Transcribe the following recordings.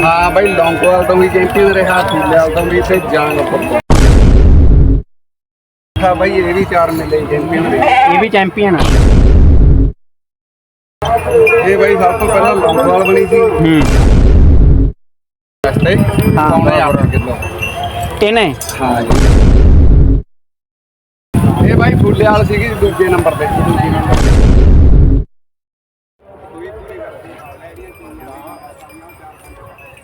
ਹਾਂ ਬਈ ਲੌਂਗੋਵਾਲ ਤੋਂ ਵੀ ਚੈਂਪੀਅਨ ਰਿਹਾ ਫੂਲਿਆਲ ਤੋਂ ਵੀ ਤੇ ਜਾਂਗਪੁਰ ਤੋਂ ਹਾਂ ਬਈ ਇਹ ਵੀ ਚਾਰ ਮਿਲੇ ਚੈਂਪੀਅਨ ਦੇ ਇਹ ਵੀ ਚੈਂਪੀਅਨ ਆ ਇਹ ਬਈ ਸਭ ਤੋਂ ਪਹਿਲਾਂ ਲੌਂਗੋਵਾਲ ਬਣੀ ਸੀ ਹੂੰ ਰਸਤੇ ਹਾਂ, ਬਈ ਆਪਣਾ ਕਿਲੋ ਇਹਨੇ ਹਾਂ ਜੀ ਇਹ ਬਾਈ ਫੁੱਲਿਆਲ ਸੀਗੀ ਦੂਜੇ ਨੰਬਰ ਤੇ ਦੂਜੇ ਨੰਬਰ ਤੇ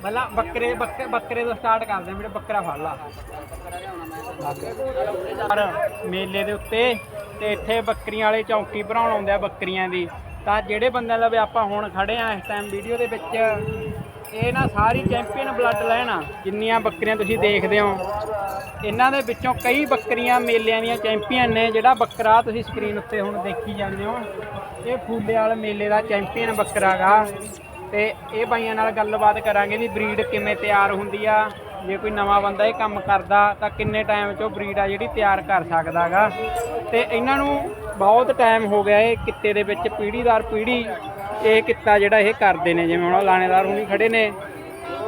ਮਤਲਬ ਬੱਕਰੇ ਬੱਕ ਬੱਕਰੇ ਤੋਂ ਸਟਾਰਟ ਕਰਦੇ ਆ ਵੀਰੇ, ਬੱਕਰਾ ਫੜ ਲਾ। ਪਰ ਮੇਲੇ ਦੇ ਉੱਤੇ ਤੇ ਇੱਥੇ ਬੱਕਰੀਆਂ ਵਾਲੇ ਚੌਂਕੀ ਭਰਾਉਣ ਆਉਂਦੇ ਆ ਬੱਕਰੀਆਂ ਦੀ। ਤਾਂ ਜਿਹੜੇ ਬੰਦਿਆਂ ਲਵੇ ਆਪਾਂ ਹੁਣ ਖੜੇ ਆ ਇਸ ਟਾਈਮ ਵੀਡੀਓ ਦੇ ਵਿੱਚ, ਇਹ ਨਾ ਸਾਰੀ ਚੈਂਪੀਅਨ ਬਲੱਡ ਲਾਈਨ ਆ, ਜਿੰਨੀਆਂ ਬੱਕਰੀਆਂ ਤੁਸੀਂ ਦੇਖਦੇ ਹੋ। ਇਹਨਾਂ ਦੇ ਵਿੱਚੋਂ ਕਈ ਬੱਕਰੀਆਂ ਮੇਲਿਆਂ ਦੀਆਂ ਚੈਂਪੀਅਨ ਨੇ, ਜਿਹੜਾ ਬੱਕਰਾ ਤੁਸੀਂ ਸਕਰੀਨ ਉੱਤੇ ਹੁਣ ਦੇਖੀ ਜਾਂਦੇ ਹੋ। ਇਹ ਫੂਲੇ ਵਾਲੇ ਮੇਲੇ ਦਾ ਚੈਂਪੀਅਨ ਬੱਕਰਾ ਗਾ। ਤੇ ਇਹ ਬਾਈਆਂ ਨਾਲ ਗੱਲਬਾਤ ਕਰਾਂਗੇ ਵੀ ਬਰੀਡ ਕਿਵੇਂ ਤਿਆਰ ਹੁੰਦੀ ਆ। ਜੇ ਕੋਈ ਨਵਾਂ ਬੰਦਾ ਇਹ ਕੰਮ ਕਰਦਾ ਤਾਂ ਕਿੰਨੇ ਟਾਈਮ 'ਚ ਉਹ ਬਰੀਡ ਆ ਜਿਹੜੀ ਤਿਆਰ ਕਰ ਸਕਦਾਗਾ। ਤੇ ਇਹਨਾਂ ਨੂੰ ਬਹੁਤ ਟਾਈਮ ਹੋ ਗਿਆ ਇਹ ਕਿੱਤੇ ਦੇ ਵਿੱਚ ਪੀੜ੍ਹੀ ਦਰ ਪੀੜ੍ਹੀ ਇਹ ਕਿੱਤਾ ਜਿਹੜਾ ਇਹ ਕਰਦੇ ਨੇ ਜਿਵੇਂ ਹੁਣ ਲਾਣੇਦਾਰ ਹੁਣੀ ਖੜੇ ਨੇ।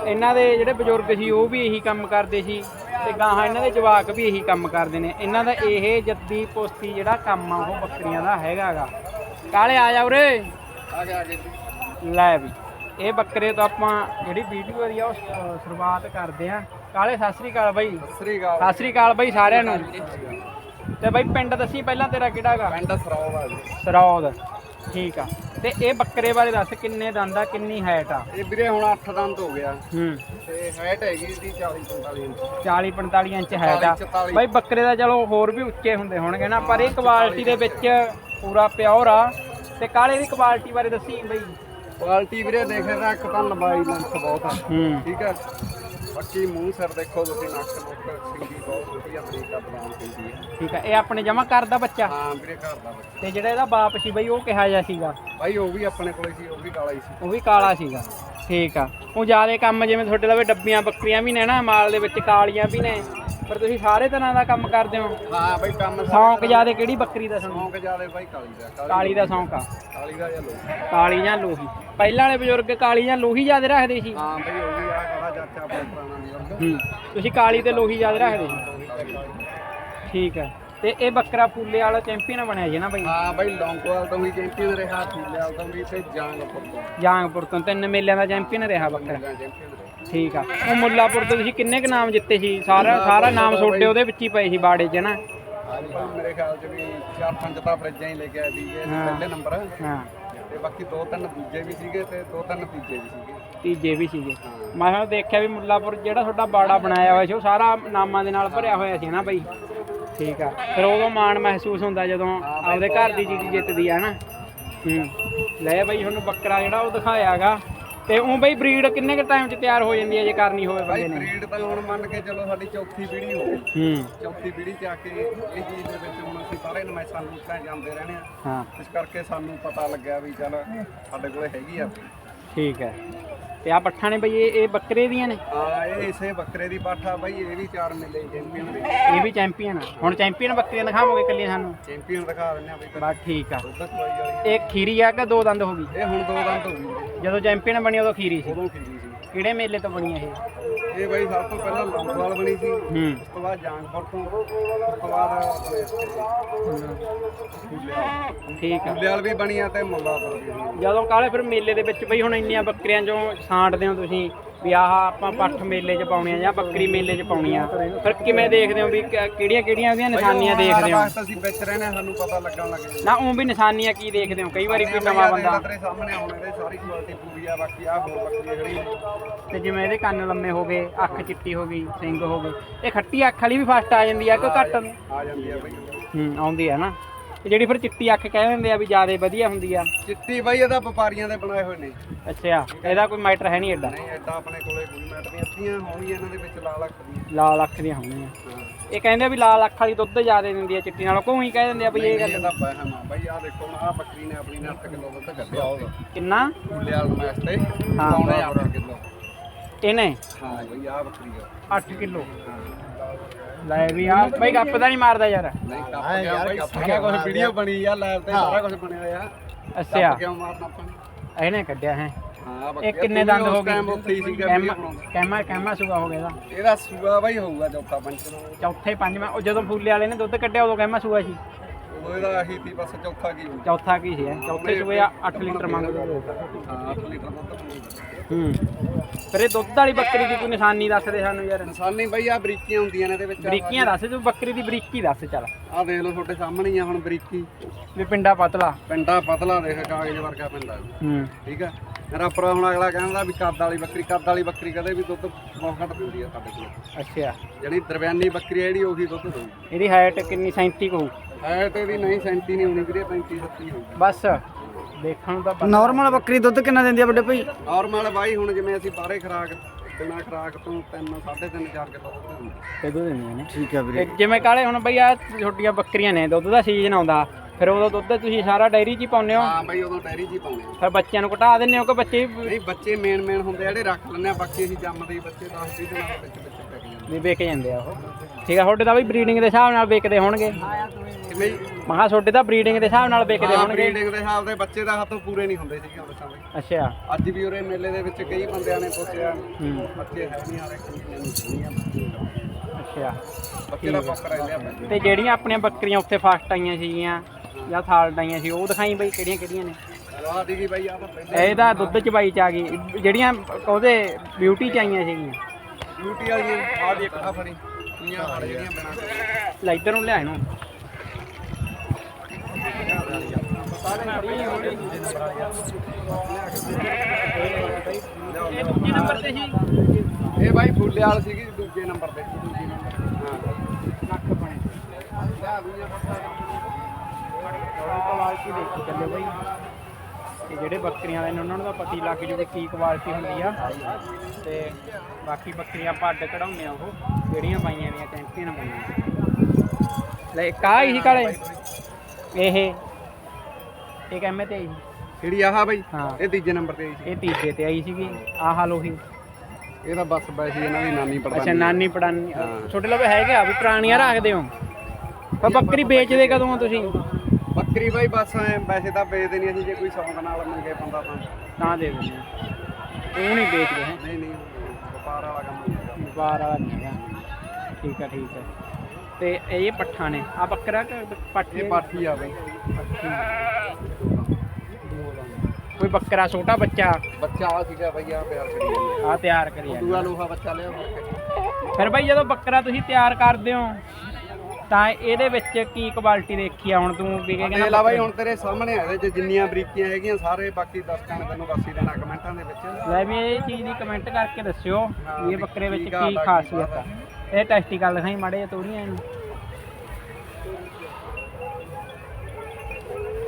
ਇਹਨਾਂ ਦੇ ਜਿਹੜੇ ਬਜ਼ੁਰਗ ਸੀ ਉਹ ਵੀ ਇਹੀ ਕੰਮ ਕਰਦੇ ਸੀ ਤੇ ਗਾਹਾਂ ਇਹਨਾਂ ਦੇ ਜਵਾਕ ਵੀ ਇਹੀ ਕੰਮ ਕਰਦੇ ਨੇ। ਇਹਨਾਂ ਦਾ ਇਹ ਜੱਦੀ ਪੋਸਤੀ ਜਿਹੜਾ ਕੰਮ ਆ ਉਹ ਬੱਕਰੀਆਂ ਦਾ ਹੈਗਾਗਾ। ਕਾਲੇ ਆ ਜਾ ਉਰੇ। ਆ ਜੀ। ਲੈ ਵੀ। ਇਹ ਬੱਕਰੇ ਤੋਂ ਆਪਾਂ ਜਿਹੜੀ ਵੀਡੀਓ ਆ ਉਹ ਸ਼- ਸ਼ੁਰੂਆਤ ਕਰਦੇ ਆ ਕਾਲੇ ਸਤਿ ਸ੍ਰੀ ਅਕਾਲ ਬਾਈ। ਸ੍ਰੀ ਗਾਲ ਸਤਿ ਸ੍ਰੀ ਅਕਾਲ ਬਾਈ ਸਾਰਿਆਂ ਨੂੰ। ਤੇ ਬਾਈ ਪਿੰਡ ਦੱਸੀ ਪਹਿਲਾਂ ਤੇਰਾ ਕਿਹੜਾਗਾ ਪਿੰਡ ਸਰੌਲ ਆ ਜੀ। ਸਰੌਦ ਠੀਕ ਆ। ਤੇ ਇਹ ਬੱਕਰੇ ਬਾਰੇ ਦੱਸ ਕਿੰਨੇ ਦੰਦ ਆ ਕਿੰਨੀ ਹਾਈਟ ਆ? ਇਹ ਵੀਰੇ ਹੁਣ 8 ਦੰਦ ਹੋ ਗਿਆ। ਹੂੰ। ਤੇ ਹਾਈਟ ਹੈਗੀ ਇਹਦੀ 40 45 ਇੰਚ। 40 45 ਇੰਚ ਹਾਈਟ ਆ। 44 ਬਾਈ ਬੱਕਰੇ ਦਾ ਚਲੋ ਹੋਰ ਵੀ ਉੱਚੇ ਹੁੰਦੇ ਹੋਣਗੇ ਨਾ ਪਰ ਇਹ ਕੁਆਲਿਟੀ ਦੇ ਵਿੱਚ ਪੂਰਾ ਪਿਓਰ ਆ। ਤੇ ਕਾਲੇ ਦੀ ਕੁਆਲਿਟੀ ਬਾਰੇ ਦੱਸੀ ਬਈ। ਕੁਆਲਿਟੀ ਵੀਰੇ ਦੇਖੇ ਤਾਂ ਇੱਕ ਤਾਂ ਲੰਬਾਈ ਲੰਥ ਬਹੁਤ ਆ। ਹੂੰ। ਠੀਕ ਹੈ ਬਾਕੀ ਮੂੰਹ ਸਿਰ ਦੇਖੋ ਤੁਸੀਂ ਨੱਕ ਨੁੱਕ ਸਿੰਗੀ ਬਹੁਤ ਵਧੀਆ ਤਰੀਕਾ ਬਣਾਉਣ ਪੈਂਦੀ ਹੈ ਠੀਕ ਆ ਇਹ ਆਪਣੇ ਜਮਾ ਕਰਦਾ ਬੱਚਾ? ਹਾਂ ਵੀਰੇ ਘਰ ਦਾ ਬੱਚਾ। ਤੇ ਜਿਹੜਾ ਇਹਦਾ ਬਾਪ ਸੀ ਬਈ ਉਹ ਕਿਹਾ ਜਿਹਾ ਸੀਗਾ? ਭਾਈ ਉਹ ਵੀ ਆਪਣੇ ਕੋਲੇ ਸੀ ਉਹ ਵੀ ਕਾਲਾ ਹੀ ਸੀ। ਉਹ ਵੀ ਕਾਲਾ ਸੀਗਾ। ਠੀਕ ਆ। ਉਹ ਜ਼ਿਆਦਾ ਕੰਮ ਜਿਵੇਂ ਤੁਹਾਡੇ ਲਵੇ ਡੱਬੀਆਂ ਬੱਕਰੀਆਂ ਵੀ ਨੇ ਨਾ ਮਾਲ ਦੇ ਵਿੱਚ ਕਾਲੀਆਂ ਵੀ ਨੇ ਪਰ ਤੁਸੀਂ ਸਾਰੇ ਤਰ੍ਹਾਂ ਦਾ ਕੰਮ ਕਰਦੇ ਹੋ? ਹਾਂ ਭਾਈ ਕੰਮ ਸ਼ੌਂਕ ਜਿਆਦੇ ਕਿਹੜੀ ਬੱਕਰੀ ਦਾ ਤੁਹਾਨੂੰ ਸ਼ੌਂਕ ਜਿਆਦੇ ਭਾਈ ਕਾਲੀ ਦਾ। ਕਾਲੀ ਦਾ ਸ਼ੌਂਕ ਆ। ਕਾਲੀ ਦਾ ਜਾਂ ਲੋਕ ਕਾਲੀ ਜਾਂ ਲੋਹੀ? ਪਹਿਲਾਂ ਵਾਲੇ ਬਜ਼ੁਰਗ ਕਾਲੀ ਜਾਂ ਲੋਹੀ ਜਿਆਦੇ ਰੱਖਦੇ ਸੀ? ਹਾਂ ਭਾਈ ਉਹ ਵੀ ਆ ਖੜਾ ਚਾਚਾ ਆਪਣਾ ਪੁਰਾਣਾ ਬਜ਼ੁਰਗ ਤੁਸੀਂ ਕਾਲੀ ਤੇ ਲੋਹੀ ਜਿਆਦੇ ਰੱਖਦੇ ਸੀ? ਠੀਕ ਹੈ ਤੇ ਇਹ ਬੱਕਰਾ ਫੂਲੇ ਵਾਲਾ ਚੈਂਪੀਅਨ ਬਣਿਆ ਜੀ ਨਾ ਬਈ? ਹਾਂ ਭਾਈ ਲੌਂਗੋਵਾਲ ਤੋਂ ਵੀ ਚੈਂਪੀਅਨ ਰਿਹਾ ਫੂਲਿਆਲ ਤੋਂ ਵੀ ਤੇ ਜਾਂਗਪੁਰ ਤੋਂ। ਜਾਂਗਪੁਰ ਤੋਂ। ਤਿੰਨ ਮੇਲਿਆਂ ਦਾ ਚੈਂਪੀਅਨ ਰਿਹਾ ਬੱਕਰਾ। ਚੈਂਪੀਅਨ ਰਿਹਾ ਠੀਕ ਆ। ਉਹ ਮੁੱਲਾਪੁਰ ਤੋਂ ਤੁਸੀਂ ਕਿੰਨੇ ਕ ਨਾਮ ਜਿੱਤੇ ਸੀ? ਸਾਰਾ ਸਾਰਾ ਨਾਮ ਛੋਟੇ ਉਹਦੇ ਵਿੱਚ ਹੀ ਪਏ ਸੀ ਬਾੜੇ 'ਚ ਨਾ। ਮੇਰੇ ਖਿਆਲ ਚ ਵੀ ਚਾਰ ਪੰਜ ਤਾਂ ਫਰਿੱਜਾਂ ਹੀ ਲੈ ਕੇ ਆਏ ਸੀਗੇ। ਪਹਿਲੇ ਨੰਬਰ। ਹਾਂ। ਤੇ ਬਾਕੀ ਦੋ ਤਿੰਨ ਦੂਜੇ ਵੀ ਸੀਗੇ ਤੇ ਦੋ ਤਿੰਨ ਤੀਜੇ ਵੀ ਸੀਗੇ। ਤੀਜੇ ਵੀ ਸੀਗੇ। ਮੈਂ ਕਿਹਾ ਦੇਖਿਆ ਵੀ ਮੁੱਲਾਪੁਰ ਜਿਹੜਾ ਤੁਹਾਡਾ ਬਾੜਾ ਬਣਾਇਆ ਹੋਇਆ ਸੀ ਉਹ ਸਾਰਾ ਨਾਮਾਂ ਦੇ ਨਾਲ ਭਰਿਆ ਹੋਇਆ ਸੀ ਨਾ ਬਈ। ਠੀਕ ਆ। ਫਿਰ ਉਦੋਂ ਮਾਣ ਮਹਿਸੂਸ ਹੁੰਦਾ ਜਦੋਂ ਆਪਦੇ ਘਰ ਦੀ ਚੀਜ਼ ਜਿੱਤਦੀ ਆ ਨਾ। ਹੂੰ। ਲੈ ਬਈ ਤੁਹਾਨੂੰ ਬੱਕਰਾ ਜਿਹੜਾ ਉਹ ਦਿਖਾਇਆਗਾ। ਤੇ ਉਹ ਬਈ ਬਰੀਡ ਕਿੰਨੇ ਕ ਟਾਈਮ 'ਚ ਤਿਆਰ ਹੋ ਜਾਂਦੀ ਹੈ ਜੇ ਕਰਨੀ ਹੋਵੇ ਬੰਦੇ ਨੇ? ਬਰੀਡ ਤਾਂ ਹੁਣ ਮੰਨ ਕੇ ਚਲੋ ਸਾਡੀ ਚੌਥੀ ਪੀੜ੍ਹੀ ਹੋ ਗਈ। ਹੂੰ। ਚੌਥੀ ਪੀੜ੍ਹੀ ਚ ਆ ਕੇ ਇਹ ਚੀਜ਼ ਦੇ ਵਿੱਚ ਹੁਣ ਅਸੀਂ ਸਾਰੇ ਨਮਾਇਸ਼ਾਂ ਲੂਕਾਂ ਜਾਂਦੇ ਰਹਿੰਦੇ ਆ ਹਾਂ। ਇਸ ਕਰਕੇ ਸਾਨੂੰ ਪਤਾ ਲੱਗਿਆ ਵੀ ਚੱਲ ਸਾਡੇ ਕੋਲੇ ਹੈਗੀ ਆ। ਠੀਕ ਹੈ। ਤੇ ਆ ਪੱਠਾਂ ਨੇ ਬਈ ਇਹ ਇਹ ਬੱਕਰੇ ਦੀਆਂ ਨੇ? ਹਾਂ ਇਹ ਇਸੇ ਬੱਕਰੇ ਦੀ ਪਾਠਾ ਬਾਈ ਇਹ ਵੀ ਚਾਰ ਮਿਲੇ ਚੈਂਪੀਅਨ ਦੇ ਇਹ ਵੀ ਚੈਂਪੀਅਨ ਆ। ਹੁਣ ਚੈਂਪੀਅਨ ਬੱਕਰੀਆਂ ਦਿਖਾਵੋਗੇ ਕੱਲੀਆਂ ਸਾਨੂੰ? ਚੈਂਪੀਅਨ ਦਿਖਾ ਦਿੰਦੇ ਆ ਬਈ ਬਸ ਠੀਕ ਆ। ਦੁੱਧ ਚਵਾਈ ਵਾਲੀ ਇਹ ਖੀਰੀ ਆ ਕਿ ਦੋ ਦੰਦ ਹੋ ਗਈ? ਇਹ ਹੁਣ ਦੋ ਦੰਦ ਹੋ ਗਈ। ਜਦੋਂ ਚੈਂਪੀਅਨ ਬਣੀ ਉਦੋਂ ਖੀਰੀ ਸੀ। ਉਦੋਂ ਖੀਰੀ ਸੀ। ਕਿਹੜੇ ਮੇਲੇ ਤੋਂ ਬਣੀ ਇਹ? ਇਹ ਬਾਈ ਸਭ ਤੋਂ ਪਹਿਲਾਂ ਲੌਂਗੋਵਾਲ ਬਣੀ ਸੀ ਉਸ ਹੂੰ ਤੋਂ ਬਾਅਦ ਜਾਂਗਪੁਰ ਤੋਂ ਉਸ ਤੋਂ ਬਾਅਦ ਆਪਣੇ ਠੀਕ ਆ। ਫੁੱਲਿਆਲ ਵੀ ਬਣੀ ਆ ਤੇ ਮੁੱਲਾਪੁਰ ਵੀ ਜਦੋਂ ਕਾਲੇ ਫਿਰ ਮੇਲੇ ਦੇ ਵਿੱਚ ਬਈ ਹੁਣ ਇੰਨੀਆਂ ਬੱਕਰੀਆਂ ਚੋਂ ਛਾਂਟਦੇ ਹੋ ਤੁਸੀਂ ਵੀ ਆਹ ਆਪਾਂ ਪੱਠ ਮੇਲੇ 'ਚ ਪਾਉਣੀਆਂ ਜਾਂ ਬੱਕਰੀ ਮੇਲੇ 'ਚ ਪਾਉਣੀਆਂ ਫਿਰ ਕਿਵੇਂ ਦੇਖਦੇ ਹੋ ਵੀ ਕਿਹੜੀਆਂ ਕਿਹੜੀਆਂ ਉਹਦੀਆਂ ਨਿਸ਼ਾਨੀਆਂ ਦੇਖਦੇ ਹੋ? ਅਸੀਂ ਵਿੱਚ ਰਹਿੰਦੇ ਹਾਂ, ਸਾਨੂੰ ਪਤਾ ਲੱਗਣ ਲੱਗ ਨਾ ਉਹ ਵੀ ਨਿਸ਼ਾਨੀਆਂ ਕੀ ਦੇਖਦੇ ਹੋ? ਕਈ ਵਾਰੀ ਕੋਈ ਨਵਾਂ ਬੰਦਾ ਤੇਰੇ ਸਾਹਮਣੇ ਹੁਣ ਇਹਦੇ ਸਾਰੀ ਕੁਆਲਿਟੀ ਪੂਰੀ ਆ ਬਾਕੀ ਆ ਹੋਰ ਬੱਕਰੀ ਨੇ ਤੇ ਜਿਵੇਂ ਇਹਦੇ ਕੰਨ ਲੰਮੇ ਹੋ ਗਏ ਅੱਖ ਚਿੱਟੀ ਹੋ ਗਈ ਸਿੰਗ ਹੋ ਗਏ। ਇਹ ਖੱਟੀ ਅੱਖ ਵਾਲੀ ਵੀ ਫਸਟ ਆ ਜਾਂਦੀ ਆ ਕਿ ਘੱਟ? ਆ ਜਾਂਦੀ ਆ ਬਈ। ਹੂੰ ਆਉਂਦੀ ਆ ਨਾ। ਤੇ ਜਿਹੜੀ ਫਿਰ ਚਿੱਟੀ ਅੱਖ ਕਹਿ ਦਿੰਦੇ ਆ ਵੀ ਜ਼ਿਆਦਾ ਵਧੀਆ ਹੁੰਦੀ ਆ। ਚਿੱਟੀ ਬਾਈ ਇਹਦਾ ਵਪਾਰੀਆਂ ਦੇ ਬਣਾਏ ਹੋਏ ਨੇ। ਅੱਛਾ ਇਹਦਾ ਕੋਈ ਮੈਟਰ ਹੈ ਨਹੀਂ ਐਡਾ ਨਹੀਂ ਐਡਾ ਆਪਣੇ ਕੋਲੇ ਕੋਈ ਮੈਟ ਨਹੀਂ। ਅੱਧੀਆਂ ਹੋਣਗੀਆਂ ਇਹਨਾਂ ਦੇ ਵਿੱਚ ਲਾਲ ਅੱਖ ਦੀਆਂ। ਲਾਲ ਅੱਖ ਦੀਆਂ ਹੋਣਗੀਆਂ। ਇਹ ਕਹਿੰਦੇ ਆ ਵੀ ਲਾਲ ਅੱਖ ਵਾਲੀ ਦੁੱਧ ਜ਼ਿਆਦਾ ਦਿੰਦੀ ਆ ਚਿੱਟੀ ਨਾਲੋਂ। ਕੋਈ ਕਹਿ ਦਿੰਦੇ ਆ ਵੀ ਇਹ ਗੱਲ? ਇਹਦਾ ਬਹਿਮ ਆ। ਬਾਈ ਆ ਦੇਖੋ ਹੁਣ ਆ ਬੱਕਰੀ ਨੇ ਆਪਣੀ ਨੇ 8 ਕਿਲੋ ਦੁੱਧ ਕੱਢਿਆ ਹੋਗਾ ਕਿੰਨਾ? ਫੁੱਲੇ ਵਾਲ ਮੈਚ ਤੇ ਹਾਂ। ਪਾਉਣੇ 8 ਕਿਲੋ। ਇਹਨੇ? ਹਾਂ ਬਾਈ ਆ ਬੱਕਰੀ ਆ। 8 ਕਿਲੋ। ਲੈ ਵੀ ਆ। ਬਈ ਗੱਪ ਤਾਂ ਨਹੀਂ ਮਾਰਦਾ ਯਾਰ। ਨਹੀਂ ਕੱਪ ਗਿਆ ਬਾਈ ਸਾਰਾ ਕੁਝ ਵੀਡੀਓ ਬਣੀ ਆ ਲਾਈਵ ਤੇ ਸਾਰਾ ਕੁਝ ਬਣਿਆ ਆ ਅੱਛਾ। ਕਿਉਂ ਮਾਰਨਾ ਆਪਾਂ ਨੇ? ਇਹਨੇ ਕੱਢਿਆ ਹੈ। ਹਾਂ ਇਹ ਕਿੰਨੇ ਦੰਦ ਹੋ ਗਏ? ਟਾਈਮ ਉੱਥੇ ਹੀ ਸੀਗਾ ਕੈਮਾ ਵੀਡੀਓ ਬਣਾਉਂਦਾ। ਕੈਮਾ ਕੈਮਾ ਸੂਆ ਹੋ ਗਿਆ ਇਹਦਾ। ਇਹਦਾ ਸੂਆ ਬਾਈ ਹੋਊਗਾ ਚੌਥਾ ਪੰਜਵਾਂ। ਉਹ ਜਦੋਂ ਫੁੱਲੇ ਵਾਲੇ ਨੇ ਦੁੱਧ ਕੱਢਿਆ ਉਦੋਂ ਕੈਮਾ ਸੂਆ ਸੀ। ਇਹਦਾ ਬਸ ਚੌਥਾ ਕੀ ਹੋਊ। ਚੌਥਾ ਕੀ ਸੂਏ 8 ਲੀਟਰ ਮੰਗਦੇ ਹਾਂ 8 ਲੀਟਰ ਦੁੱਧ ਹੋਊਗਾ। ਹੂੰ। ਪਰ ਇਹ ਦੁੱਧ ਵਾਲੀ ਬੱਕਰੀ ਦੀ ਕੋਈ ਨਿਸ਼ਾਨੀ ਦੱਸ ਦੇ ਸਾਨੂੰ ਯਾਰ? ਨਿਸ਼ਾਨੀ ਬਾਈ ਆ ਬਰੀਕੀਆਂ ਹੁੰਦੀਆਂ ਨੇ ਇਹਦੇ ਵਿੱਚ। ਬਰੀਕੀਆਂ ਦੱਸ ਤੂੰ ਬੱਕਰੀ ਦੀ ਬਰੀਕੀ ਦੱਸ ਚੱਲ। ਆ ਦੇਖ ਲਓ ਤੁਹਾਡੇ ਸਾਹਮਣੇ ਹੀ ਆ ਹੁਣ ਬਰੀਕੀ। ਵੀ ਪਿੰਡਾ ਪਤਲਾ। ਪਿੰਡਾ ਪਤਲਾ ਦੇਖ ਕਾਗਜ਼ ਵਰਗਾ ਪਿੰਡਾ। ਹੂੰ। ਠੀਕ ਆ? ਮੇਰਾ ਪਰਾ ਹੁਣ ਅਗਲਾ ਕਹਿੰਦਾ ਵੀ ਕੱਦ ਵਾਲੀ ਬੱਕਰੀ ਕੱਦ ਵਾਲੀ ਬੱਕਰੀ ਕਦੇ ਵੀ ਦੁੱਧ ਬਹੁਤ ਘੱਟ ਦਿੰਦੀ ਆ ਸਾਡੇ ਕੋਲ। ਅੱਛਾ। ਜਿਹੜੀ ਦਰਬਿਆਨੀ ਬੱਕਰੀ ਆ ਜਿਹੜੀ ਉਹੀ ਦੁੱਧ ਦਊਗੀ ਇਹਦੀ ਹਾਈਟ ਕਿੰਨੀ 37 ਕਹੂ ਹੈ ਤੇ ਇਹਦੀ ਨਹੀਂ 37 ਨਹੀਂ ਹੋਣੀ ਵੀਰੇ 35 37 ਹੋਊਗੀ ਬਸ ਦੇਖਣ ਨੂੰ ਤਾਂ ਪਤਾ। ਨਾਰਮਲ ਬੱਕਰੀ ਦੁੱਧ ਕਿੰਨਾ ਦਿੰਦੀ ਆ ਵੱਡੇ ਭਾਈ? ਨਾਰਮਲ ਬਾਈ ਹੁਣ ਜਿਵੇਂ ਅਸੀਂ ਬਾਹਰੇ ਖਰਾਕ ਬਿਨਾ ਖਰਾਕ ਤੋਂ 3 3.5 4 ਕਿਲੋ ਦੁੱਧ ਦਿੰਦੀ ਤੇ ਦੁੱਧ ਦਿੰਦੀਆਂ ਨੇ। ਠੀਕ ਆ ਤੇ ਜਿਵੇਂ ਕਾਲੇ ਹੁਣ ਬਈ ਆ ਛੋਟੀਆਂ ਬੱਕਰੀਆਂ ਨੇ ਦੁੱਧ ਦਾ ਸੀਜ਼ਨ ਆਉਂਦਾ ਫਿਰ ਉਦੋਂ ਦੁੱਧ ਤੁਸੀਂ ਸਾਰਾ ਡਾਇਰੀ 'ਚ ਹੀ ਪਾਉਂਦੇ ਹੋ? ਹਾਂ ਬਾਈ ਉਦੋਂ ਡੈਰੀ ਜੀ ਪਾਉਂਦੇ ਆ। ਫਿਰ ਬੱਚਿਆਂ ਨੂੰ ਘਟਾ ਦਿੰਦੇ ਹੋ ਕਿ ਬੱਚੇ ਵੀ ਨਹੀਂ ਬੱਚੇ ਮੇਨ ਮੇਨ ਹੁੰਦੇ ਆ ਜਿਹੜੇ ਰੱਖ ਲੈਂਦੇ ਆ ਬਾਕੀ ਅਸੀਂ ਜੰਮਦੇ ਹੀ ਬੱਚੇ 10 20 ਦਿਨਾਂ ਦੇ ਵਿੱਚ ਵਿੱਚ ਪੈ ਜਾਂਦੇ ਵੀ ਵਿਕ ਜਾਂਦੇ ਆ ਉਹ। ਠੀਕ ਆ ਤੁਹਾਡੇ ਤਾਂ ਵੀ ਬਰੀਡਿੰਗ ਦੇ ਹਿਸਾਬ ਨਾਲ ਵਿਕਦੇ ਹੋਣਗੇ। ਕਿਵੇਂ ਮਹਾ ਤੁਹਾਡੇ ਤਾਂ ਬਰੀਡਿੰਗ ਦੇ ਹਿਸਾਬ ਨਾਲ ਵਿਕਦੇ ਹਾਂ ਹੋਣਗੇ। ਬਰੀਡਿੰਗ ਦੇ ਹਿਸਾਬ ਦੇ ਬੱਚੇ ਦਾ ਹੱਥ ਪੂਰੇ ਨਹੀਂ ਹੁੰਦੇ ਸੀਗੇ ਉਹ ਬਈ ਅੱਛਾ। ਅੱਜ ਵੀ ਉਰੇ ਮੇਲੇ ਦੇ ਵਿੱਚ ਕਈ ਬੰਦਿਆਂ ਨੇ ਪੁੱਛਿਆ ਬੱਚੇ ਹੈ ਨਹੀਂ ਆ ਰਹੇ ਨਹੀਂ ਅੱਛਾ। ਬੱਚੇ ਦਾ ਪੱਕ ਰਹਿੰਦੇ ਆ ਬੱਚੇ। ਤੇ ਜਿਹੜੀਆਂ ਆਪਣੀਆਂ ਬੱਕਰੀਆਂ ਉੱਥੇ ਫਸਟ ਆਈਆਂ ਸੀਗੀਆਂ ਜਾਂ ਥਾਲ ਆਈਆਂ ਸੀ ਉਹ ਦਿਖਾਈ ਬਈ ਕਿਹੜੀਆਂ ਕਿਹੜੀਆਂ ਨੇ? ਆ ਤਾਂ ਦੁੱਧ ਚ ਬਾਈ ਚ ਆ ਗਈ। ਜਿਹੜੀਆਂ ਉਹਦੇ ਬਿਊਟੀ ਚ ਆਈਆਂ ਸੀਗੀਆਂ। ਬਿਊਟੀ ਵਾਲੀਆਂ ਆ ਦੀ ਇੱਕ ਆ ਫੜੀ ਲੈ ਇੱਧਰ ਨੂੰ ਲਿਆ ਇਹਨੂੰ ਇਹ ਦੂਜੇ ਨੰਬਰ ਤੇ ਸੀ ਇਹ ਬਾਈ ਫੁੱਲੇ ਵਾਲ ਸੀਗੀ ਦੂਜੇ ਨੰਬਰ ਤੇ, ਦੂਜੇ ਨੰਬਰ ਹਾਂ। ਨੱਕ ਬਣੇ। ਲਿਆ ਦੂਜਾ ਕੁਆਲਿਟੀ ਦੇਖੀ ਚੱਲੇ ਬਈ ਤੇ ਜਿਹੜੇ ਬੱਕਰੀਆਂ ਵਾਲੇ ਨੇ, ਉਹਨਾਂ ਨੂੰ ਤਾਂ ਪਤੀ ਲੱਗ ਜੂ ਕੀ ਕੁਆਲਿਟੀ ਹੁੰਦੀ ਆ। ਤੇ ਬਾਕੀ ਬੱਕਰੀਆਂ ਆਪਾਂ ਕਢਾਉਂਦੇ ਆ ਉਹ, ਜਿਹੜੀਆਂ ਪਾਈਆਂ ਨੇ ਚੈਂਪੀਅਨ ਪਾਈਆਂ ਲੈ ਕਾ ਹੀ ਸੀ ਕਾਲੇ? ਇਹ ਇਹ ਕਿੰਨੇ ਤੇ ਆਈ ਸੀ? ਕਿਹੜੀ ਆਹ ਬਾਈ ਹਾਂ। ਇਹ ਤੀਜੇ ਨੰਬਰ ਤੇ ਆਈ ਸੀ। ਇਹ ਤੀਜੇ ਤੇ ਆਈ ਸੀਗੀ। ਆਹ ਲੋਹੀ ਇਹ ਤਾਂ ਬਸ ਵੈਸੇ ਹੀ ਇਹਨਾਂ ਦੀ ਨਾਨੀ ਪੜਦਾ ਅੱਛਾ ਨਾਨੀ ਪੜਾਨੀ ਹਾਂ। ਛੋਟੇ ਲਵੇ ਹੈਗੇ ਆ ਵੀ ਪੁਰਾਣੀਆਂ ਰੱਖਦੇ ਹੋ। ਪਰ ਬੱਕਰੀ ਵੇਚਦੇ ਕਦੋਂ ਆ ਤੁਸੀਂ? ਬੱਕਰੀ ਬਾਈ ਬਸ ਐ ਵੈਸੇ ਤਾਂ ਵੇਚਦੇ ਨਹੀਂ ਅਸੀਂ ਜੇ ਕੋਈ ਸ਼ੌਂਕ ਨਾਲ ਮੰਗੇ ਬੰਦਾ ਤਾਂ। ਤਾਂ ਦੇ ਦਿੰਦੇ ਆ। ਉਹ ਨਹੀਂ ਵੇਚਦੇ ਹੈ। ਨਹੀਂ ਨਹੀਂ ਵਪਾਰ ਵਾਲਾ ਕੰਮ ਨਹੀਂ ਹੈਗਾ। ਵਾਲਾ ਨਹੀਂ ਹੈਗਾ। ਠੀਕ ਆ ਠੀਕ ਆ। ਤੇ ਇਹ ਪੱਠਾ ਨੇ। ਆ ਬੱਕਰਾ ਪੱਠ ਇਹ ਪਾਠੀ ਆ ਬਾਈ। ਕੋਈ ਬੱਕਰਾ ਛੋਟਾ ਬੱਚਾ? ਬੱਚਾ ਆ ਸੀਗਾ ਬਾਈ ਆ ਪਿਆਰ ਕਰੀ ਜਾਂਦਾ ਆ। ਤਿਆਰ ਕਰੀ ਆ ਦੂਆ ਲੋਹਾ ਬੱਚਾ ਲਿਆ ਫਿਰ ਭਾਈ ਜਦੋਂ ਬੱਕਰਾ ਤੁਸੀਂ ਤਿਆਰ ਕਰਦੇ ਹੋ ਤਾਂ ਇਹਦੇ ਵਿੱਚ ਕੀ ਕੁਆਲਿਟੀ ਦੇਖੀ ਆ ਹੁਣ ਤੂੰ? ਵੀ ਇਹ ਕਹਿੰਦਾ ਲਾ ਬਾਈ ਹੁਣ ਤੇਰੇ ਸਾਹਮਣੇ ਆ ਇਹਦੇ ਚ ਜਿੰਨੀਆਂ ਬਰੀਕੀਆਂ ਹੈਗੀਆਂ ਸਾਰੇ ਬਾਕੀ ਦਰਸ਼ਕਾਂ ਨੇ ਤੈਨੂੰ ਦੱਸ ਦੇਣਾ ਕਮੈਂਟਾਂ ਦੇ ਵਿੱਚ। ਲੈ ਵੀ ਇਹ ਚੀਜ਼ ਦੀ ਕਮੈਂਟ ਕਰਕੇ ਦੱਸਿਓ ਇਹ ਬੱਕਰੇ ਵਿੱਚ ਕੀ ਖਾਸੀਅਤ ਆ। ਇਹ ਟੈਸਟੀਕਲ ਦਿਖਾਈ ਮਾੜੇ ਜਿਹਾ ਤੋੜੀਆਂ ਇਹਨੂੰ।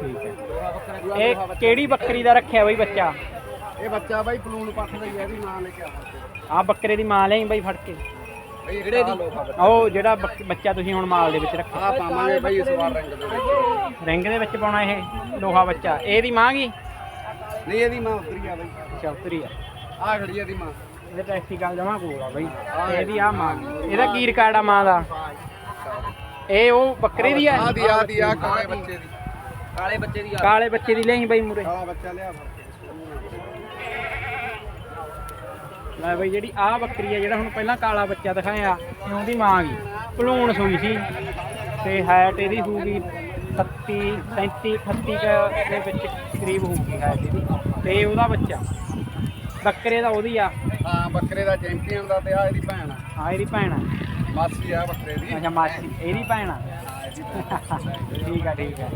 ਠੀਕ ਹੈ। ਦੂਆ ਇਹ। ਕਿਹੜੀ ਬੱਕਰੀ ਦਾ ਰੱਖਿਆ ਬਈ ਬੱਚਾ? ਇਹ ਬੱਚਾ ਬਾਈ ਪਲੂਣ ਪੱਠ ਦਾ ਹੀ ਹੈ ਇਹਦੀ ਨਾਂ ਲੈ ਕੇ ਆਵਾਂਗੇ ਆ ਬੱਕਰੇ ਦੀ ਮਾਂ ਲਈ ਬਈ ਫੜ ਕੇ। ਬਈ ਕਿਹੜੇ ਦੀ ਉਹ ਜਿਹੜਾ ਬੱਚਾ ਤੁਸੀਂ ਹੁਣ ਮਾਲ ਦੇ ਵਿੱਚ ਰੱਖਿਆ। ਆ ਪਾਵਾਂਗੇ ਬਾਈ ਇਸ ਵਾਰ ਰੰਗ ਦੇ ਵਿੱਚ। ਰਿੰਗ ਦੇ ਵਿੱਚ ਪਾਉਣਾ ਇਹ ਲੋਹਾ ਬੱਚਾ। ਇਹਦੀ ਮਾਂ ਗੀ ਨਹੀਂ ਇਹਦੀ ਮਾਂ ਉਤਰੀ ਆ ਬਾਈ। ਚੌਧਰੀ ਆ। ਆ ਖੜੀ ਆ ਇਹਦੀ ਮਾਂ। ਇਹਦੇ ਟੈਸਟੀਕਲ ਜਮਾ ਕੋਲ ਆ ਬਈ। ਇਹਦੀ ਆ ਮਾਂ ਗੀ। ਇਹਦਾ ਕੀ ਰਿਕਾਰਡ ਆ ਮਾਂ ਦਾ? ਇਹ ਉਹ ਬੱਕਰੇ ਦੀ ਆ? ਆ ਦੀ ਆ ਦੀ ਆ ਕਾਲੇ ਬੱਚੇ ਦੀ। ਕਾਲੇ ਬੱਚੇ ਦੀ ਕਾਲੇ ਬੱਚੇ ਦੀ ਲਈ ਬਈ ਮੂਰੇ। ਕਾਲਾ ਬੱਚਾ ਲਿਆ। ਫੜ ਕੇ ਲੈ ਬਈ ਜਿਹੜੀ ਆਹ ਬੱਕਰੀ ਆ ਜਿਹੜਾ ਹੁਣ ਪਹਿਲਾਂ ਕਾਲਾ ਬੱਚਾ ਦਿਖਾਇਆ ਇਹ ਉਹਦੀ ਮਾਂ ਗਈ। ਭਲੂਣ ਸੂਈ ਸੀ। ਤੇ ਹਾਈਟ ਇਹਦੀ ਹੋਊਗੀ 30 37 38 ਕੁ ਦੇ ਵਿੱਚ ਕਰੀਬ ਹੋਊਗੀ ਹਾਈਟ ਇਹਦੀ। ਤੇ ਉਹਦਾ ਬੱਚਾ। ਬੱਕਰੇ ਦਾ ਉਹਦੀ ਆ। ਹਾਂ ਬੱਕਰੇ ਦਾ ਚੈਂਪੀਅਨ ਦਾ ਤੇ ਆ ਇਹਦੀ ਭੈਣ ਆ। ਆ ਇਹਦੀ ਭੈਣ ਆ। ਮਾਸੀ ਆ ਬੱਕਰੇ ਦੀ। ਅੱਛਾ ਮਾਸੀ ਇਹਦੀ ਭੈਣ ਆ। ਠੀਕ ਆ ਠੀਕ ਆ।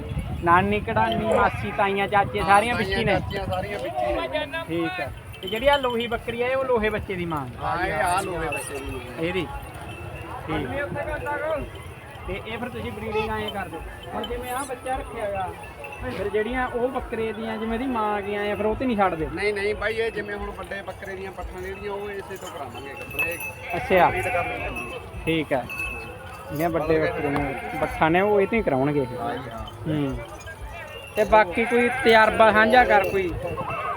ਨਾਨੀ ਕਢਾਨੀ ਮਾਸੀ ਤਾਈਆਂ ਚਾਚੇ ਸਾਰੀਆਂ ਵਿੱਚ ਹੀ ਨੇ। ਚਾਚੀਆਂ ਸਾਰੀਆਂ ਵਿੱਚ ਹੀ ਨੇ। ਠੀਕ ਆ। ਤੇ ਜਿਹੜੀ ਆ ਲੋਹੀ ਬੱਕਰੀ ਆ ਇਹ ਉਹ ਲੋਹੇ ਬੱਚੇ ਦੀ ਮਾਂ ਹਾਂ ਇਹ ਆ ਲੋਹੇ ਬੱਚੇ ਦੀ ਇਹਦੀ। ਠੀਕ। ਤੇ ਇਹ ਫਿਰ ਤੁਸੀਂ ਬਰੀਡਿੰਗ ਐਂ ਕਰ ਦਿਓ। ਹੁਣ ਜਿਵੇਂ ਆ ਬੱਚਾ ਰੱਖਿਆ ਹੈਗਾ ਫਿਰ ਜਿਹੜੀਆਂ ਉਹ ਬੱਕਰੇ ਦੀਆਂ ਜਿਵੇਂ ਦੀ ਮਾਂ ਗਈਆਂ ਆ ਫਿਰ ਉਹ ਤੇ ਨਹੀਂ ਛੱਡਦੇ? ਨਹੀਂ ਨਹੀਂ ਬਾਈ ਇਹ ਜਿਵੇਂ ਹੁਣ ਵੱਡੇ ਬੱਕਰੇ ਦੀਆਂ ਪੱਠਾਂ ਜਿਹੜੀਆਂ ਉਹ ਇਸੇ ਤੋਂ ਕਰਾਵਾਂਗੇ ਕੱਪੜੇ ਅੱਛਾ। ਬਰੀਡ ਕਰ ਲੈਂਦੇ ਠੀਕ ਹੈ। ਜਿਹੜੀਆਂ ਵੱਡੇ ਬੱਕਰੇ ਨੇ ਬੱਠਾ ਨੇ ਉਹ ਇਹ ਤੇ ਹੀ ਕਰਾਉਣਗੇ। ਇਹ। ਹਾਂ ਜੀ ਹਾਂ। ਹੂੰ। ਤੇ ਬਾਕੀ ਕੋਈ ਤਜਰਬਾ ਸਾਂਝਾ ਕਰ ਕੋਈ?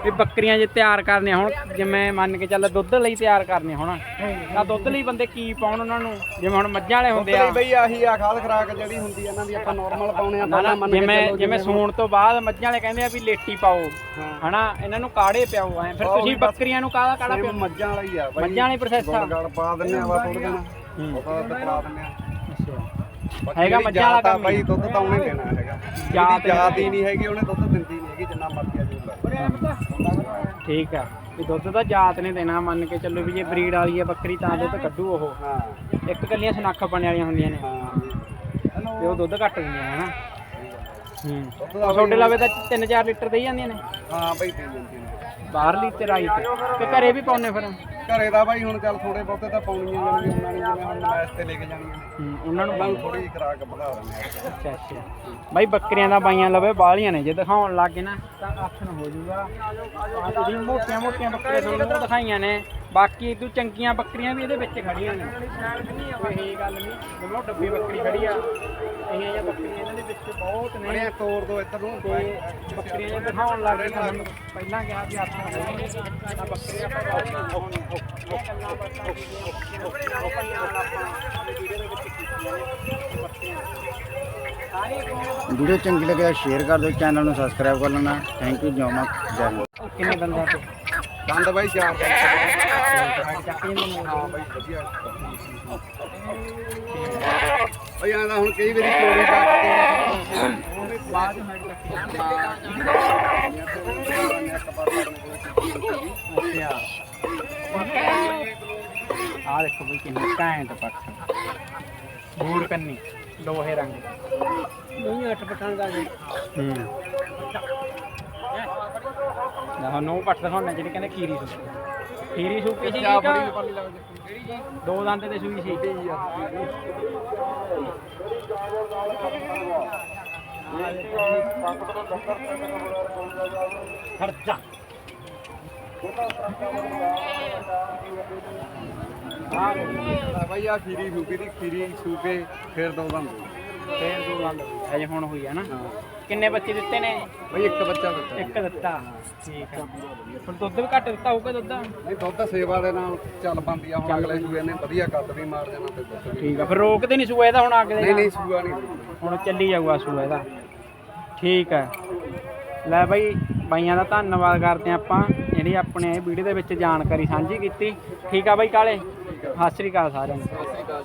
ਵੀ ਬੱਕਰੀਆਂ ਜੇ ਤਿਆਰ ਕਰਨੀਆਂ ਹੁਣ ਜਿਵੇਂ ਮੰਨ ਕੇ ਚੱਲ ਦੁੱਧ ਲਈ ਤਿਆਰ ਕਰਨੀਆਂ ਹੁਣ ਤਾਂ ਦੁੱਧ ਲਈ ਬੰਦੇ ਕੀ ਪਾਉਣ ਉਹਨਾਂ ਨੂੰ? ਜਿਵੇਂ ਹੁਣ ਮੱਝਾਂ ਵਾਲੇ ਹੁੰਦੇ ਆ। ਬਈ ਬਈ ਆਹੀ ਆ ਖਾਦ ਖਰਾਕ ਜਿਹੜੀ ਹੁੰਦੀ ਆ ਇਹਨਾਂ ਦੀ ਆਪਾਂ ਨਾਰਮਲ ਪਾਉਣੇ ਆ ਪਹਿਲਾਂ ਮੰਨ ਕੇ ਜਿਵੇਂ ਜਿਵੇਂ ਸੂਣ ਤੋਂ ਬਾਅਦ ਮੱਝਾਂ ਵਾਲੇ ਕਹਿੰਦੇ ਆ ਵੀ ਲੇਟੀ ਪਾਓ। ਹਨਾ? ਇਹਨਾਂ ਨੂੰ ਕਾੜੇ ਪਿਆਓ ਐ। ਫਿਰ ਤੁਸੀਂ ਬੱਕਰੀਆਂ ਨੂੰ ਕਾਹਦਾ ਕਾੜਾ ਪਿਓ ਮੱਝਾਂ ਵਾਲਾ ਹੀ ਆ ਬਈ। ਮੱਝਾਂ ਵਾਲੀ ਪ੍ਰੋਸੈਸ ਆ। ਗੁੜ ਗਲ ਪਾ ਦਿੰਨੇ ਆ ਵਾ ਥੋੜਾ ਦਿਨ। ਹੂੰ। ਉਹਦਾ ਤੇ ਪਾ ਦਿੰਨੇ ਆ। ਹੈਗਾ ਮੱਝਾਂ ਵਾਲਾ ਕੰਮ ਬਾਈ ਹੀ। ਦੁੱਧ ਤਾਂ ਉਹਨੇ ਦੇਣਾ ਹੈਗਾ। ਜਾਤ ਜਾਤ ਹੀ ਨਹੀਂ ਹੈਗੀ ਉਹਨੇ ਦੁੱਧ ਦਿੰਦੀ ਨਹੀਂ ਹੈਗੀ ਜਿੰਨਾ ਠੀਕ ਆ। ਵੀ ਦੁੱਧ ਤਾਂ ਜਾਤ ਨੇ ਦੇਣਾ ਮੰਨ ਕੇ ਚੱਲੋ ਵੀ ਜੇ ਬਰੀਡ ਵਾਲੀ ਹੈ ਬੱਕਰੀ ਤਾਂ ਦੁੱਧ ਕੱਢੂ ਉਹ। ਹਾਂ। ਇੱਕ ਕੱਲੀਆਂ ਸੁਨੱਖ ਬਣੇ ਵਾਲੀਆਂ ਹੁੰਦੀਆਂ ਨੇ। ਹਾਂ। ਤੇ ਉਹ ਦੁੱਧ ਘੱਟ ਦਿੰਦੀਆਂ ਹਨਾ। ਹੂੰ। ਦਾ ਤੁਹਾਡੇ ਲਵੇ ਤਾਂ 3-4 ਲੀਟਰ ਦੇਈ ਜਾਂਦੀਆਂ ਨੇ। ਹਾਂ ਬਾਈ ਦੇ ਜਾਂਦੀ ਨੇ। ਬਾਹਰਲੀ ਤੇ ਰਾਈ ਤੇ। ਘਰੇ ਵੀ ਪਾਉਨੇ ਫਿਰ? ਘਰੇ ਦਾ ਬਾਈ ਹੁਣ ਚੱਲ ਥੋੜੇ ਬਹੁਤੇ ਤਾਂ ਪਾਉਣੀਆਂ ਜਾਣਗੀਆਂ ਉਹਨਾਂ ਨੇ ਜਿਵੇਂ ਹੁਣ ਮੈਚ ਤੇ ਲੈ ਕੇ ਜਾਣੀਆਂ ਨੇ ਹੂੰ, ਉਹਨਾਂ ਨੂੰ ਉਹਨਾਂ ਨੂੰ ਥੋੜੀ ਜਿਹੀ ਖਰਾਕ ਵਧਾ ਦਿੰਦੇ ਆ। ਅੱਛਾ ਅੱਛਾ। ਬਾਈ ਬੱਕਰੀਆਂ ਦਾ ਬਾਈਆਂ ਲਵੇ ਬਾਹਲੀਆਂ ਨੇ। ਜੇ ਦਿਖਾਉਣ ਲੱਗੇ ਨਾ ਤਾਂ ਆਖਣ ਹੋ ਜਾਊਗਾ। ਆਹ ਤੁਸੀਂ ਮੋਟੀਆਂ ਮੋਟੀਆਂ ਬੱਕਰੀਆਂ ਤੁਹਾਨੂੰ ਦਿਖਾਈਆਂ ਨੇ। ਬਾਕੀ ਤੂੰ ਚੰਗੀਆਂ ਬੱਕਰੀਆਂ ਵੀ ਇਹਦੇ ਵਿੱਚ ਖੜੀਆਂ ਨੇ। ਕੋਈ ਇਹ ਗੱਲ ਨਹੀਂ। ਜਿਵੇਂ ਉਹ ਡੱਬੀ ਬੱਕਰੀ ਖੜੀ ਆ। ਇਹ ਜਿਹੀਆਂ ਬੱਕਰੀਆਂ ਇਹਨਾਂ ਦੇ ਵਿੱਚ ਬਹੁਤ ਨੇ। ਬੜੀਆਂ ਤੋੜ ਦੋ ਇੱਧਰ ਨੂੰ। ਤੇ ਬੱਕਰੀਆਂ ਦਿਖਾਉਣ ਲੱਗ ਗਏ ਤੁਹਾਨੂੰ। ਪਹਿਲਾਂ ਕਿਹਾ ਵੀ ਹੋ ਤਾਂ ਬੱਕਰੀਆਂ ਆਪਾਂ ਬਾਹਲੀਆਂ ਦਿਖਾਉਣੀਆਂ। ਵੀਡੀਓ ਚੰਗੀ ਲੱਗੇ ਤਾਂ ਸ਼ੇਅਰ ਕਰ ਦਿਓ ਚੈਨਲ ਨੂੰ ਸਬਸਕ੍ਰਾਈਬ ਕਰ ਲੈਣਾ। ਥੈਂਕ ਯੂ ਜੋ ਮਚ ਜੈ ਹਿੰਦ ਕਿੰਨੇ ਬੰਦਿਆਂ ਤੇ? ਦੰਦ ਬਾਈ ਚਾਰ ਹਾਂ ਬਈ ਆਂਦਾ ਹੁਣ ਕਈ ਵਾਰੀ ਚੋਰੀ ਕਰਕੇ ਬਾਅਦ ਵਿੱਚ ਸਾਈਡ ਚੱਕ। ਅੱਛਾ। ਆ ਦੇਖੋ ਬਈ ਕਿੰਨੀ ਘੈਂਟ ਪੱਖ ਬੂਰ ਕੰਨੀ ਲੋਹੇ ਰੰਗ। ਨਹੀਂ ਅੱਠ ਪੱਠਾਂ ਦਾ ਜੀ। ਹੂੰ। ਨਾ ਨੋ ਪੱਠ ਦਿਖਾਉਣਾ ਜਿਹੜੀ ਕਹਿੰਦੇ ਖੀਰੀ ਸੂਪੀ। ਖੀਰੀ ਸੂਪੀ ਸੀ ਇੱਕ ਦੋ ਦੰਦ ਤੇ ਸੂਈ ਸੀ। ਖਰਚਾ। ਆ ਬਾਈ ਆ ਖੀਰੀ ਸੂਪੀ ਦੀ ਖੀਰੀ ਸੂਪੇ ਫਿਰ ਦੋ ਦੰਦ ਫੇਰ ਦੋ ਦੰਦ ਅਜੇ ਹੁਣ ਹੋਈ ਹੈ ਨਾ? ਕਿੰਨੇ ਬੱਚੇ ਦਿੱਤੇ ਨੇ? ਬਈ ਇੱਕ ਬੱਚਾ ਦਿੱਤਾ। ਇੱਕ ਦਿੱਤਾ। ਠੀਕ ਆ। ਹੁਣ ਦੁੱਧ ਵੀ ਘੱਟ ਦਿੱਤਾ ਹੋਊਗਾ ਦੁੱਧ? ਨਹੀਂ ਦੁੱਧ ਸੇਵਾ ਦੇ ਨਾਲ ਚੱਲ ਪੰਦੀ ਆ। ਹੁਣ ਅਗਲੇ ਸੂਏ ਨੇ ਵਧੀਆ ਕੱਦ ਵੀ ਮਾਰ ਜਾਣਾ ਤੇ ਦੁੱਧ ਵੀ। ਠੀਕ ਆ। ਫਿਰ ਰੋਕਦੇ ਨਹੀਂ ਇਹਦਾ ਹੁਣ ਅੱਗੇ ਨਹੀਂ ਨਹੀਂ ਸੂਆ ਨਹੀਂ ਹੁਣ ਚੱਲੀ ਜਾਊਗਾ ਸੂਆ ਇਹਦਾ ਠੀਕ ਹੈ ਲੈ ਬਾਈ ਬਾਈਆਂ ਦਾ ਧੰਨਵਾਦ ਕਰਦੇ ਹਾਂ ਆਪਾਂ। ਜਿਹੜੀ ਆਪਣੇ ਇਹ ਵੀਡੀਓ ਦੇ ਵਿੱਚ ਜਾਣਕਾਰੀ ਸਾਂਝੀ ਕੀਤੀ। ਠੀਕ ਆ ਬਾਈ ਕਾਲੇ? ਸਤਿ ਸ੍ਰੀ ਅਕਾਲ ਸਾਰਿਆਂ ਨੂੰ। ਸਤਿ ਸ਼੍ਰੀ ਅਕਾਲ